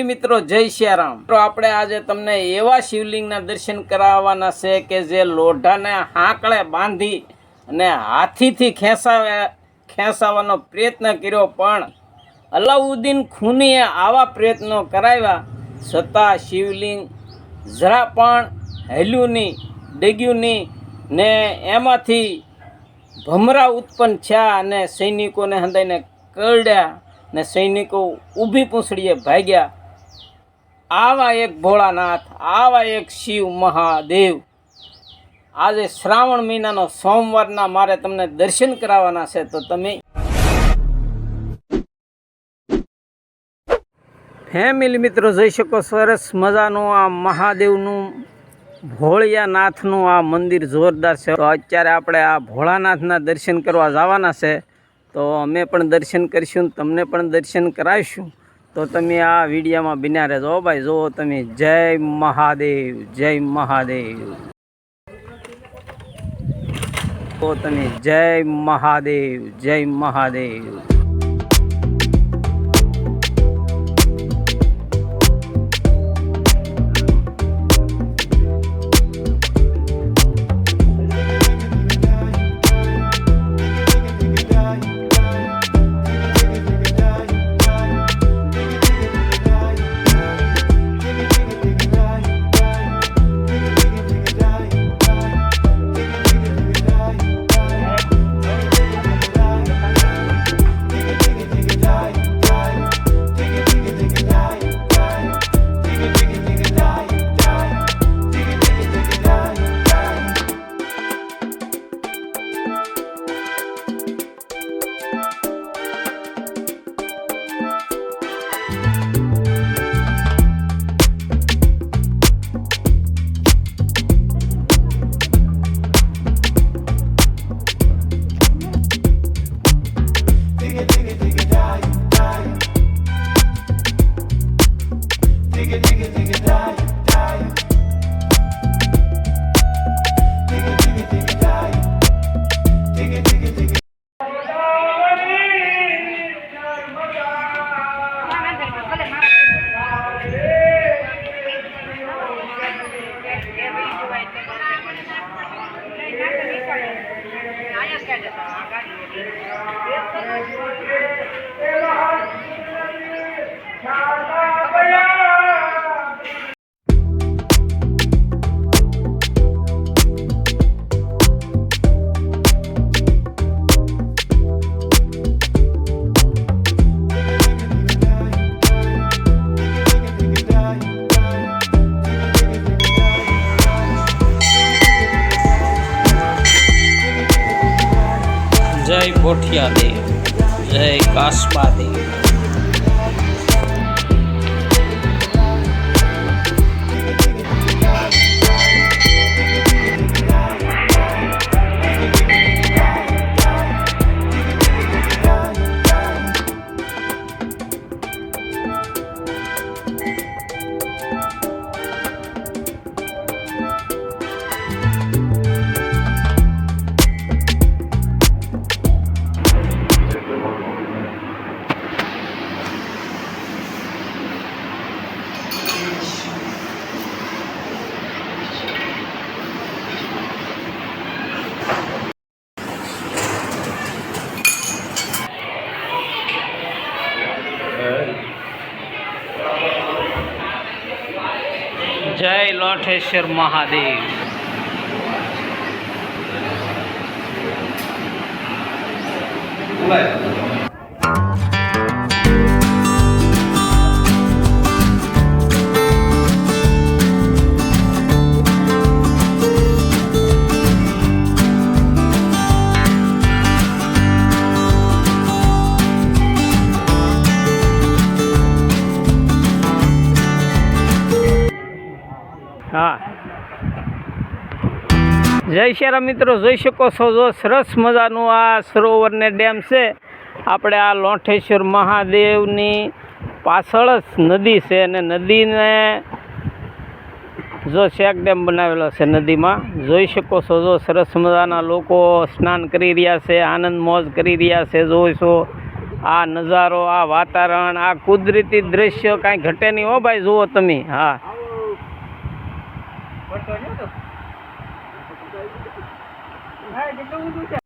મિત્રો, જય શ્યારામ. તો આપણે આજે તમને એવા શિવલિંગના દર્શન કરાવવાના છે કે જે લોઢાને હાંકળે બાંધી અને હાથીથી ખેંચાવે, ખેંચાવવાનો પ્રયત્ન કર્યો. પણ અલાઉદ્દીન ખૂનીએ આવા પ્રયત્નો કરાવ્યા છતાં શિવલિંગ જરા પણ હેલ્યું નહીં ડગ્યું નહીં ને એમાંથી ભમરા ઉત્પન્ન થયા અને સૈનિકોને હંદાઈને કરડ્યા ને સૈનિકો ઊભી પૂંછડીએ ભાગ્યા. આવા એક ભોળાનાથ, આવા એક શિવ મહાદેવ. આજે શ્રાવણ મહિનાનો સોમવારના મારે તમને દર્શન કરાવવાના છે, તો તમે ફેમિલી મિત્રો, જોઈ શકો સરસ મજાનું આ મહાદેવનું, ભોળિયાનાથનું આ મંદિર જોરદાર છે. તો અત્યારે આપણે આ ભોળાનાથના દર્શન કરવા જવાના છે. તો અમે પણ દર્શન કરીશું તમને પણ દર્શન કરાવીશું. તો તમે આ વિડીયોમાં બિના રહેજો ભાઈ. જુઓ તમે જય મહાદેવ જય મહાદેવ. તો તમે જય મહાદેવ જય મહાદેવ. જય ગોઠિયા જય કાસબા દેવ જય લોઠેશ્વર મહાદેવ. હા જય શ્યારામ મિત્રો, જોઈ શકો છો જો સરસ મજાનું આ સરોવરને ડેમ છે. આપણે આ લોઠેશ્વર મહાદેવની પાછળ જ નદી છે અને નદીને જો શેક ડેમ બનાવેલો છે નદીમાં. જોઈ શકો છો જો સરસ મજાના લોકો સ્નાન કરી રહ્યા છે, આનંદ મોજ કરી રહ્યા છે જોઈશો આ નજારો, આ વાતાવરણ, આ કુદરતી દ્રશ્ય કાંઈ ઘટે નહીં હો ભાઈ, જુઓ તમે. હા. 你看，这温度下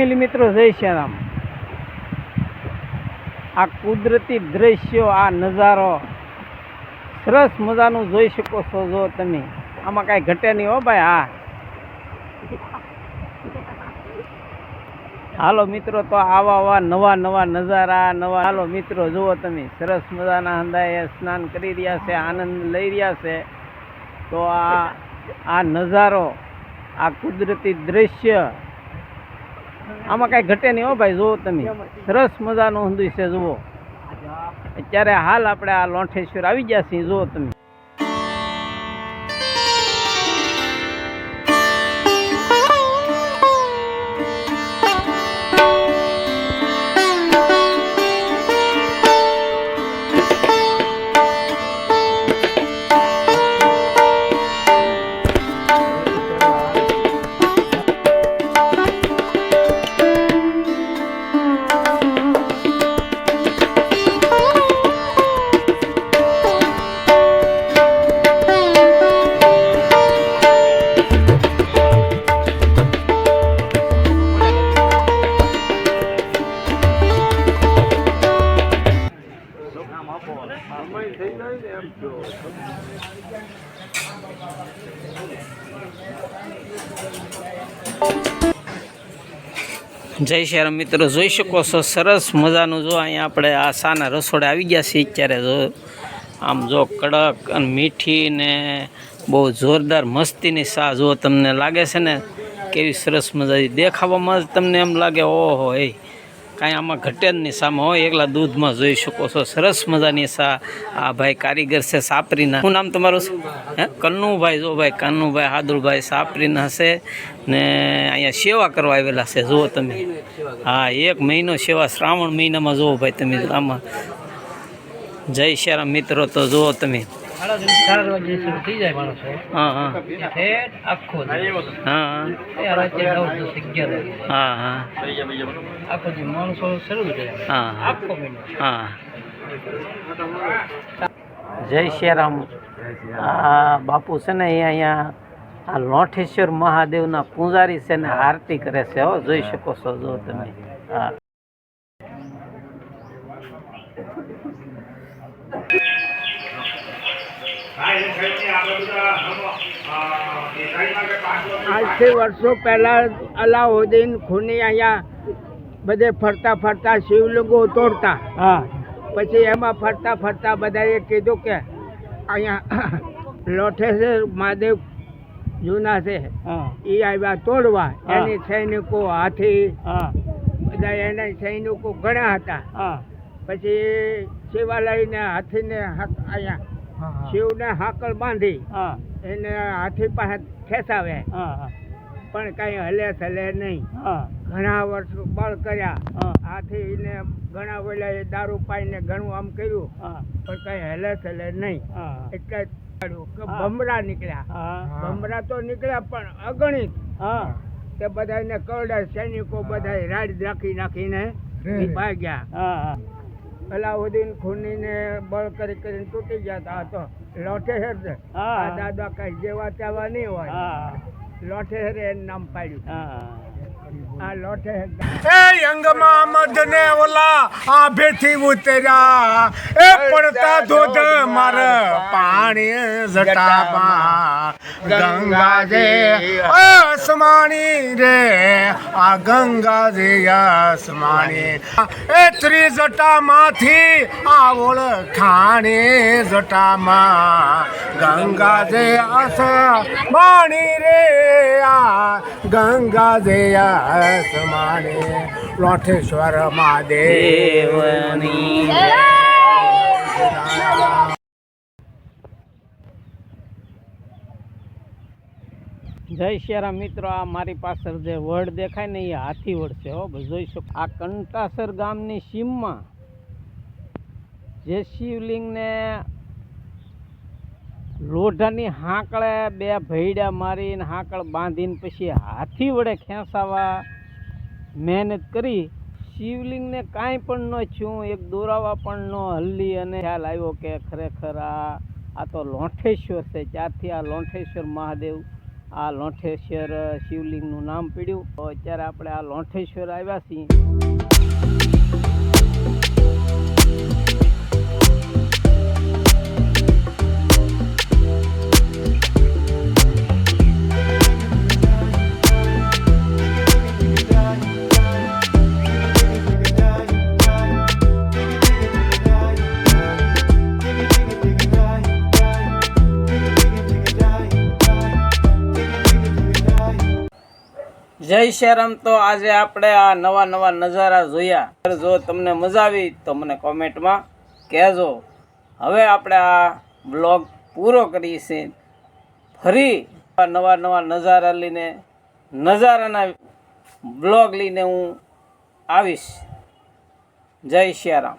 ફેમિલી મિત્રો, જય શ્યારામ આ કુદરતી દ્રશ્યો, આ નજારો, સરસ મજાનું જોઈ શકો છો જો તમે. આમાં કાંઈ ઘટે નહીં હો ભાઈ, હા. હાલો મિત્રો, તો આવા આવા નવા નવા નજારા, નવા હાલો મિત્રો, જુઓ તમે. સરસ મજાના હંદાએ સ્નાન કરી રહ્યા છે, આનંદ લઈ રહ્યા છે. તો આ આ નજારો, આ કુદરતી દ્રશ્ય આમાં કાંઈ ઘટે નહીં હો ભાઈ, જુઓ તમે. સરસ મજાનું હંધુય છે, જુઓ. અત્યારે હાલ આપણે આ લોંઠેશ્વર આવી ગયા છીએ, જુઓ તમે. જય શ્રી મિત્રો, જોઈ શકો છો, સરસ મજાનું જો અહીંયા આપણે આ સાના રસોડે આવી ગયા છીએ અત્યારે જો. આમ જો કડક અને મીઠી ને બહુ જોરદાર મસ્તીની સા જો તમને લાગે છે ને, કેવી સરસ મજાની દેખાવામાં જ તમને એમ લાગે, ઓહો, એ કાંઈ આમાં ઘટે સામે હોય, એકલા દૂધમાં જોઈ શકો છો. સરસ મજાની સા આ ભાઈ કારીગર છે, સાપરીના. શું નામ તમારું? છે હે? કન્નુભાઈ. જો ભાઈ, કન્નુભાઈ હાદુરભાઈ સાપરીના છે ને અહીંયા સેવા કરવા આવેલા છે. જુઓ તમે. હા, એક મહિનો સેવા, શ્રાવણ મહિનામાં જુઓ ભાઈ તમે. આમાં જય શ્યારામ મિત્રો, તો જુઓ તમે. ચાર વાગે શરૂ થઈ જાય માણસો. હા હા. ઠેઠ આખો. હા એ નવ દસ અગિયાર હા હા. આખો દી માણસો શરૂ થઈ જાય હા હા. આખો મહિનો. હા. જય શ્રીરામ આ બાપુ છે ને અહીંયા આ લોઠેશ્વર મહાદેવના પૂજારી છે ને આરતી કરે છે. હો જોઈ શકો છો જો તમે. હા. આજથી વર્ષો પહેલા અલાઉદ્દીન ખૂની અહીંયા બધે ફરતા ફરતા શિવલિંગો તોડતા. હા. પછી એમાં ફરતા ફરતા બધાએ કીધું કે અહીંયા લોઠેશ્વર મહાદેવ જૂના છે. એ આવ્યા તોડવા. એની સૈનિકો હાથી બધા એના સૈનિકો ઘણા હતા. પછી શિવાલયને હાથીને અહીંયા શિવને હાકલ બાંધી એને હાથી પાસે ખેંચાવે. પણ કઈ હલે થલે નહીં. ઘણા વર્ષ બળ કર્યા. હાથી ને ઘણા વેલા દારૂ પાઈને ઘણું આમ કર્યું. પણ કઈ હલે થલે નહીં. એટલે ભમરા નીકળ્યા. ભમરા તો નીકળ્યા પણ અગણિત. તે બધાને કરડા સૈનિકો બધા રાડ રાખી નાખીને ભાગ્યા. અલાઉદ્દીન ખૂનીને બળ કરી કરીને તૂટી ગયા તા તો લોઠેહર છે. આ દાદા કઈ જેવા તેવા નહીં હોય. લોઠે લોઠેહરે એનું નામ પાડ્યું. લોઠે એ અંગમાં મધને ઓલા આભેથી ઉતર્યા. એ પડતા ધોધ માર પાણી જટામાં ગંગાજે આસમાની રે, આ ગંગાજી આસમાની. એ ત્રિજટામાંથી આ ખાણી જટામાં. ગંગાજે આસમાની રે આ ગંગાજે આસમાણી લોઠેશ્વર મહાદેવની. દેવની જય શ્યારા મિત્રો, આ મારી પાછળ જે વડ દેખાય ને એ હાથી વડ છે, હો જોઈ શકો આ કંટાસર ગામની સીમમાં જે શિવલિંગને લોઢાની હાંકળે બે ભૈડા મારીને હાંકળ બાંધીને પછી હાથી વડે ખેંચાવા મહેનત કરી, શિવલિંગને કાંઈ પણ ન થયું, એક દોરાવા પણ ન હલ્લી અને ખ્યાલ આવ્યો કે ખરેખર આ આ તો લોંઠેશ્વર છે ત્યારથી આ લોંઠેશ્વર મહાદેવ, આ લોંઠેશ્વર શિવલિંગનું નામ પીડ્યું. અત્યારે આપણે આ લોંઠેશ્વર આવ્યા છીએ. જય શ્યારામ તો આજે આપણે આ નવા નવા નજારા જોયા. જો તમને મજા આવી તો મને કોમેન્ટમાં કહેજો. હવે આપણે આ બ્લોગ પૂરો કરીએ છીએ. ફરી નવા નવા નજારા લઈને, નજારાના બ્લોગ લઈને હું આવીશ. જય શ્યારામ